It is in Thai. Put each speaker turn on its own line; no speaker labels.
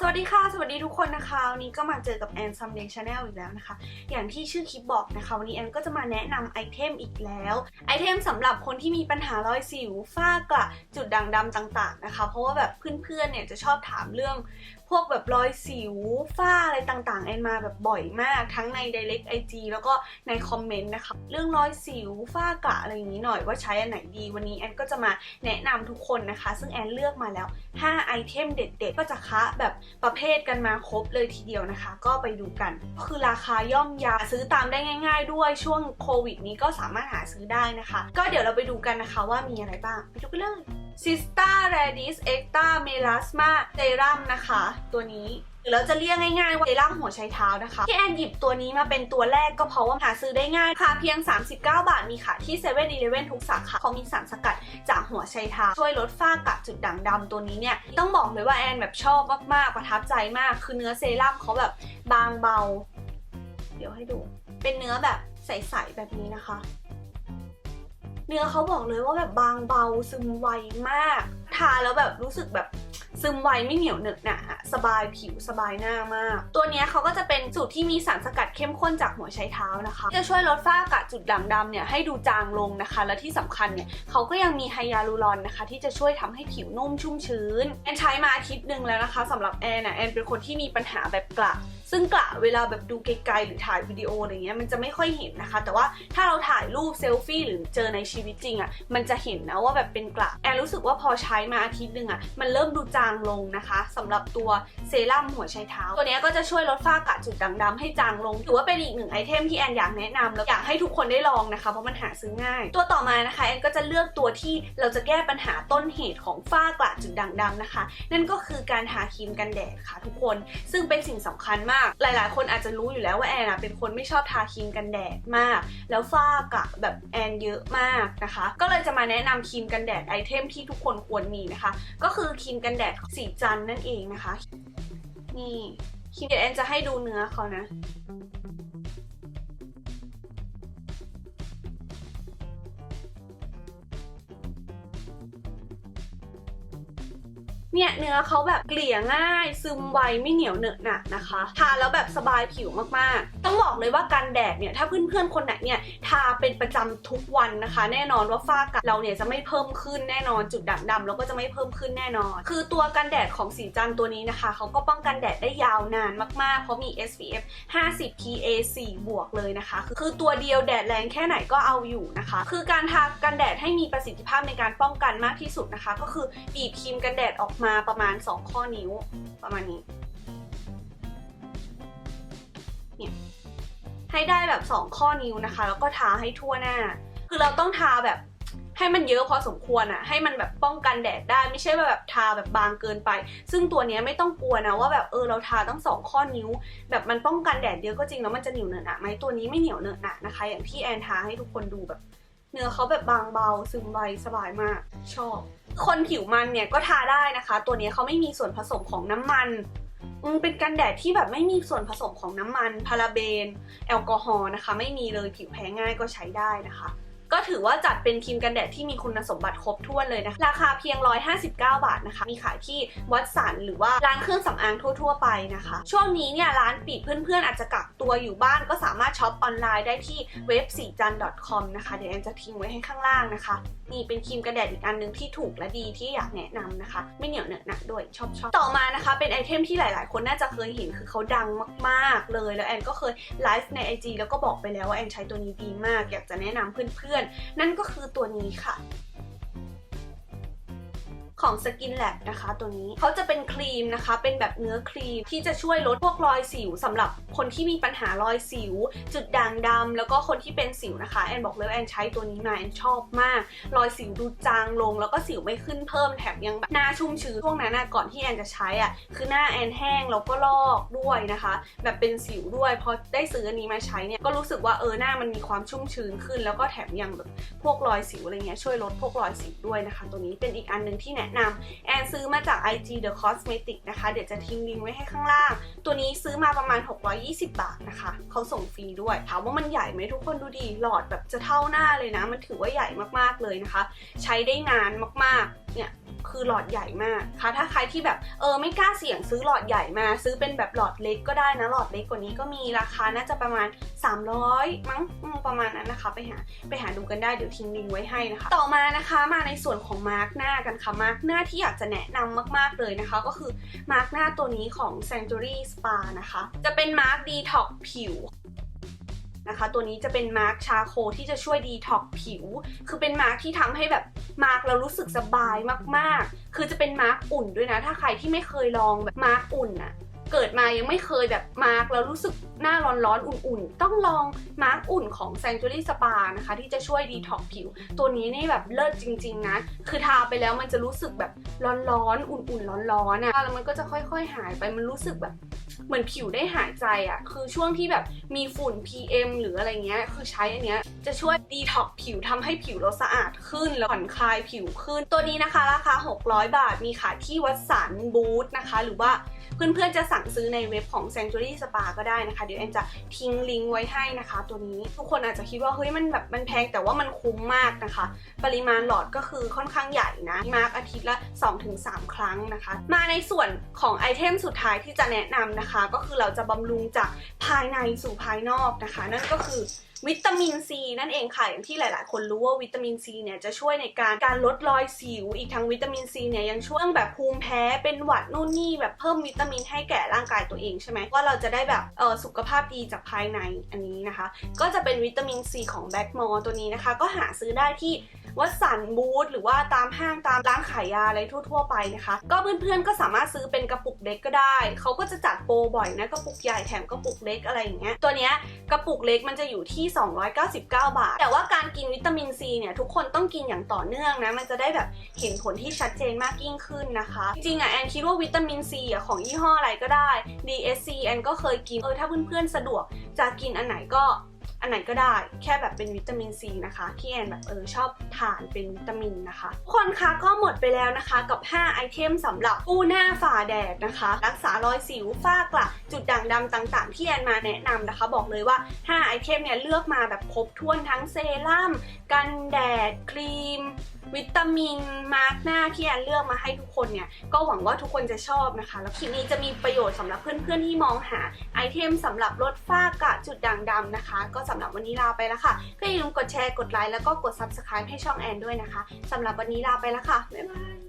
สวัสดีค่ะ สวัสดีทุกคนนะคะ วันนี้ก็มาเจอกับแอนซัมเดย์ชาแนลอีกแล้วนะคะ อย่างที่ชื่อคลิปบอกนะคะ วันนี้แอนก็จะมาแนะนำไอเทมอีกแล้ว ไอเทมสำหรับคนที่มีปัญหารอยสิวฝ้ากระจุดด่างดำต่าง ๆนะคะ เพราะว่าแบบเพื่อนๆเนี่ยจะชอบถามเรื่องพวกแบบรอยสิวฝ้าอะไรต่างๆ แอนมาแบบบ่อยมากทั้งใน direct IG แล้วก็ในคอมเมนต์นะคะ เรื่องรอยสิวฝ้ากระอะไรอย่างนี้หน่อยว่าใช้อันไหนดี วันนี้แอนก็จะมาแนะนำทุกคนนะคะ ซึ่งแอนเลือกมาแล้ว 5 ไอเทมเด็ด ๆ ก็จะคะแบบประเภทกันมาครบเลยทีเดียวนะคะ ก็ไปดูกันก็คือราคาย่อมยาซื้อตามได้ง่าย ๆ ด้วยช่วงโควิดนี้ก็สามารถหาซื้อได้นะคะ ก็เดี๋ยวเราไปดูกันนะคะว่ามีอะไรบ้าง ไปดูกันเลย ซิสตาเรดิสเอ็กตาเมลาสมาเซรั่มนะคะ ตัวนี้หรือเราจะเรียกง่ายๆว่าเซรั่มหัวไชเท้านะคะ ที่แอนหยิบตัวนี้มาเป็นตัวแรกก็เพราะว่าหาซื้อได้ง่ายค่ะเพียง 39 บาทมีขายที่7 e เ e ่ e อทุกสาขาเขามีสารสกัดจากหัวไชเท้า ช่วยลดฝ้ากระจุดด่างดำตัวนี้เนี่ย ต้องบอกเลยว่าแอนแบบชอบมากๆ ประทับใจมาก คือเนื้อเซรั่มเขาแบบบางเบา เดี๋ยวให้ดู เป็นเนื้อแบบใสๆแบบนี้นะคะ เนื้อเขาบอกเลยว่าแบบบางเบาซึมไวมาก ทาแล้วแบบรู้สึกแบบซึมไวไม่เหนียวเหนอะหนะสบายผิวสบายหน้ามาก ตัวนี้เขาก็จะเป็นสูตรที่มีสารสกัดเข้มข้นจากหัวไชเท้านะคะ จะช่วยลดฝ้ากระจุดด่างดำเนี่ยให้ดูจางลงนะคะ และที่สำคัญเนี่ยเขาก็ยังมีไฮยาลูรอนนะคะ ที่จะช่วยทำให้ผิวนุ่มชุ่มชื้นแอนใช้มาอาทิตย์หนึ่งแล้วนะคะสำหรับแอนน่ะแอนเป็นคนที่มีปัญหาแบบกระ ซึ่งกระเวลาแบบดูไกลๆหรือถ่ายวิดีโออะไรเงี้ยมันจะไม่ค่อยเห็นนะคะ แต่ว่าถ้าเราถ่ายรูปเซลฟี่หรือเจอในชีวิตจริงอะ่ะมันจะเห็นนะว่าแบบเป็นกระแอนรู้สึกว่าพอใช้มาอาทิตย์หนึ่งอะ่ะมันเริ่มดูจางลงนะคะสำหรับตัวเซรั่มหัวไชเท้า ตัวเนี้ยก็จะช่วยลดฝ้ากระจุดด่างดำให้จางลงถือว่าเป็นอีกหนึ่งไอเทมที่แอนอยากแนะนำแล้วอยากให้ทุกคนได้ลองนะคะเพราะมันหาซื้อง่าย ตัวต่อมานะคะแอนก็จะเลือกตัวที่เราจะแก้ปัญหาต้นเหตุของฝ้ากระจุดด่างดำนะคะ นั่นก็คือการทาครีมกันแดดค่ะทุกคน ซึ่งเป็นสิ่งสำคัญมากหลาย ๆ คนอาจจะรู้อยู่แล้วว่าแอนอะเป็นคนไม่ชอบทาครีมกันแดดมาก แล้วฝ้ากะแบบแอนเยอะมากนะคะ ก็เลยจะมาแนะนำครีมกันแดดไอเทมที่ทุกคนควรมีนะคะ ก็คือครีมกันแดดสีจันนั่นเองนะคะ นี่ครีมเดี๋ยวแอนจะให้ดูเนื้อเขานะ เนี่ยเนื้อเขาแบบเกลี่ยง่าย ซึมไวไม่เหนียวเหนอะหนะนะคะ ทาแล้วแบบสบายผิวมากๆ ต้องบอกเลยว่ากันแดดเนี่ยถ้าเพื่อนๆคนไหนเนี่ย ทาเป็นประจำทุกวันนะคะ แน่นอนว่าฝ้ากระเราเนี่ยจะไม่เพิ่มขึ้นแน่นอนจุดด่างดำแล้วก็จะไม่เพิ่มขึ้นแน่นอน คือตัวกันแดดของสีจันตัวนี้นะคะเขาก็ป้องกันแดดได้ยาวนานมากๆ เพราะมี SPF 50 PA 4 บวกเลยนะคะคือคือตัวเดียวแดดแรงแค่ไหนก็เอาอยู่นะคะ คือการทากันแดดให้มีประสิทธิภาพในการป้องกันมากที่สุดนะคะ ก็คือบีบครีมกันแดดออกมาประมาณ 2 ข้อนิ้วประมาณนี้เนี่ย ให้ได้แบบ 2 ข้อนิ้วนะคะ แล้วก็ทาให้ทั่วหน้า คือเราต้องทาแบบให้มันเยอะพอสมควรอะให้มันแบบป้องกันแดดได้ไม่ใช่ว่าแบบทาแบบบางเกินไป ซึ่งตัวนี้ไม่ต้องกลัวนะว่าแบบเออเราทาตั้งสองข้อนิ้ว แบบมันป้องกันแดดเยอะก็จริงแล้วมันจะเหนียวเหนอะหนะไหมตัวนี้ไม่เหนียวเหนอะหนะนะคะ อย่างที่แอนทาให้ทุกคนดูแบบ เนื้อเขาแบบบางเบาซึมไวสบายมากชอบ คนผิวมันเนี่ยก็ทาได้นะคะ ตัวนี้เขาไม่มีส่วนผสมของน้ำมัน มันเป็นกันแดดที่แบบไม่มีส่วนผสมของน้ำมัน พาราเบน แอลกอฮอล์นะคะ ไม่มีเลยผิวแพ้ง่ายก็ใช้ได้นะคะ ก็ถือว่าจัดเป็นครีมกันแดดที่มีคุณสมบัติครบถ้วนเลยนะคะ ราคาเพียง 159 บาทนะคะ มีขายที่วัดสันหรือว่าร้านเครื่องสำอางทั่ว ๆ ไปนะคะ ช่วงนี้เนี่ยร้านปิดเพื่อนๆ อาจจะกักตัวอยู่บ้านก็สามารถช็อปออนไลน์ได้ที่เว็บสีจัน .com นะคะ เดี๋ยวแอนจะทิ้งไว้ให้ข้างล่างนะคะ นี่เป็นครีมกันแดดอีกอันหนึงที่ถูกและดีที่อยากแนะนำนะคะ ไม่เหนียวเหนอะหนักด้วยชอบชอบต่อมานะคะ เป็นไอเทมที่หลายๆ คนน่าจะเคยเห็นคือเขาดังมากๆเลย แล้วแอนก็เคยไลฟ์ใน IG แล้วก็บอกไปแล้วว่าแอนใช้ตัวนี้ดีมาก อยากจะแนะนำเพื่อนๆนั่นก็คือตัวนี้ค่ะ ของ Skin Lab นะคะตัวนี้เขาจะเป็นครีมนะคะ เป็นแบบเนื้อครีมที่จะช่วยลดพวกรอยสิวสำหรับคนที่มีปัญหารอยสิว จุดด่างดำแล้วก็คนที่เป็นสิวนะคะแอนบอกเลยแอนใช้ตัวนี้มาแอนชอบมาก รอยสิวดูจางลง แล้วก็สิวไม่ขึ้นเพิ่มแถมยังแบบหน้าชุ่มชื้นช่วงนั้นก่อนที่แอนจะใช้อะคือหน้าแอนแห้งแล้วก็ลอกด้วยนะคะ แบบเป็นสิวด้วยพอได้ซื้ออันนี้มาใช้เนี่ยก็รู้สึกว่าเออหน้ามันมีความชุ่มชื้นขึ้น แล้วก็แถมยังแบบพวกรอยสิวอะไรเงี้ยช่วยลดพวกรอยสิวด้วยนะคะ ตัวนี้เป็นอีกอันหนึ่งที่แนะนำแอนซื้อมาจาก IG The Cosmetic นะคะ เดี๋ยวจะทิ้งลิงก์ไว้ให้ข้างล่าง ตัวนี้ซื้อมาประมาณ 620 บาทนะคะ เขาส่งฟรีด้วย ถามว่ามันใหญ่ไหมทุกคนดูดีหลอดแบบจะเท่าหน้าเลยนะ มันถือว่าใหญ่มากๆเลยนะคะ ใช้ได้นานมากๆ เนี่ยคือหลอดใหญ่มากค่ะ ถ้าใครที่แบบเออไม่กล้าเสี่ยงซื้อหลอดใหญ่มา ซื้อเป็นแบบหลอดเล็กก็ได้นะ หลอดเล็กกว่านี้ก็มีราคาน่าจะประมาณ 300 มั้งอืมประมาณนั้นนะคะ ไปหาไปหาดูกันได้เดี๋ยวทิ้งลิงก์ไว้ให้นะคะ ต่อมานะคะมาในส่วนของมาร์กหน้ากันค่ะมาร์กหน้าที่อยากจะแนะนำมาก ๆเลยนะคะ ก็คือมาร์กหน้าตัวนี้ของ Sanctuary Spa นะคะ จะเป็นมาร์กดีท็อกผิว นะคะ ตัวนี้จะเป็นมาร์กชาโคที่จะช่วยดีท็อกผิว คือเป็นมาร์กที่ทำให้แบบมาร์กเรารู้สึกสบายมากๆ คือจะเป็นมาร์กอุ่นด้วยนะ ถ้าใครที่ไม่เคยลองแบบมาร์กอุ่นอะเกิดมายังไม่เคยแบบมาร์กแล้วรู้สึกหน้าร้อนๆอุ่นๆ ต้องลองมาร์กอุ่นของ Sanctuary Spa นะคะ ที่จะช่วยดีท็อกผิว ตัวนี้นี่แบบเลิศจริง ๆ นะ คือทาไปแล้วมันจะรู้สึกแบบร้อนๆ อุ่นๆ ร้อนๆอะแล้วมันก็จะค่อยๆ หายไปมันรู้สึกแบบ เหมือนผิวได้หายใจอะคือช่วงที่แบบมีฝุ่น PM หรืออะไรเงี้ยคือใช้อันเนี้ยจะช่วยดีท็อกผิวทำให้ผิวเราสะอาดขึ้นแล้วผ่อนคลายผิวขึ้น ตัวนี้นะคะราคา 600 บาทมีขายที่วัดสันบูธนะคะ หรือว่า เพื่อนๆจะสั่งซื้อในเว็บของ Sanctuary Spa ก็ได้นะคะ เดี๋ยวแอนจะทิ้งลิงก์ไว้ให้นะคะ ตัวนี้ทุกคนอาจจะคิดว่าเฮ้ยมันแบบมันแพงแต่ว่ามันคุ้มมากนะคะ ปริมาณหลอดก็คือค่อนข้างใหญ่นะมาร์กอาทิตย์ละ 2-3 ครั้งนะคะ มาในส่วนของไอเทมสุดท้ายที่จะแนะนำนะคะ ก็คือเราจะบำรุงจากภายในสู่ภายนอกนะคะ นั่นก็คือวิตามินซีนั่นเองค่ะอย่างที่หลาย ๆ คนรู้ว่าวิตามินซีเนี่ยจะช่วยในการการลดรอยสิว อีกทั้งวิตามินซีเนี่ยยังช่วยแบบภูมิแพ้เป็นหวัดนู่นนี่แบบเพิ่มวิตามินให้แก่ร่างกายตัวเองใช่ไหมว่าเราจะได้แบบเออสุขภาพดีจากภายในอันนี้นะคะ ก็จะเป็นวิตามินซีของแบ็กมอตัวนี้นะคะ ก็หาซื้อได้ที่วัดสันบูธหรือว่าตามห้างตามร้านขายยาอะไรทั่ว ๆ ไปนะคะ ก็เพื่อนๆก็สามารถซื้อเป็นกระปุกเล็กก็ได้ เขาก็จะจัดโปรบ่อยนะกระปุกใหญ่แถมกระปุกเล็กอะไรอย่างเงี้ยตัวเนี้ย กระปุกเล็กมันจะอยู่ที่ 299 บาท แต่ว่าการกินวิตามินซีเนี่ยทุกคนต้องกินอย่างต่อเนื่องนะ มันจะได้แบบเห็นผลที่ชัดเจนมากยิ่งขึ้นนะคะ จริงๆอะแอนคิดว่าวิตามินซีอะของยี่ห้ออะไรก็ได้ DSC แอนก็เคยกิน เออถ้าเพื่อนๆสะดวกจะกินอันไหนก็ อันไหนก็ได้แค่แบบเป็นวิตามินซีนะคะที่แอนแบบเออชอบทานเป็นวิตามินนะคะทุกคนคะก็หมดไปแล้วนะคะกับ 5 ไอเทมสำหรับกู้หน้าฝ่าแดดนะคะ รักษารอยสิวฝ้ากระจุดด่างดำต่างๆ ที่แอนมาแนะนำนะคะ บอกเลยว่า 5 ไอเทมเนี่ยเลือกมาแบบครบถ้วนทั้งเซรั่มกันแดดครีม วิตามินมาร์กหน้าที่แอนเลือกมาให้ทุกคนเนี่ย ก็หวังว่าทุกคนจะชอบนะคะ แล้วคลิปนี้จะมีประโยชน์สำหรับเพื่อนๆ ที่มองหาไอเทมสำหรับลดฝ้ากระจุดด่างดำนะคะ ก็สำหรับวันนี้ลาไปแล้วค่ะ ก็อย่าลืมกดแชร์กดไลค์แล้วก็กด subscribe ให้ช่องแอนด้วยนะคะสำหรับวันนี้ลาไปแล้วค่ะ บ๊ายบาย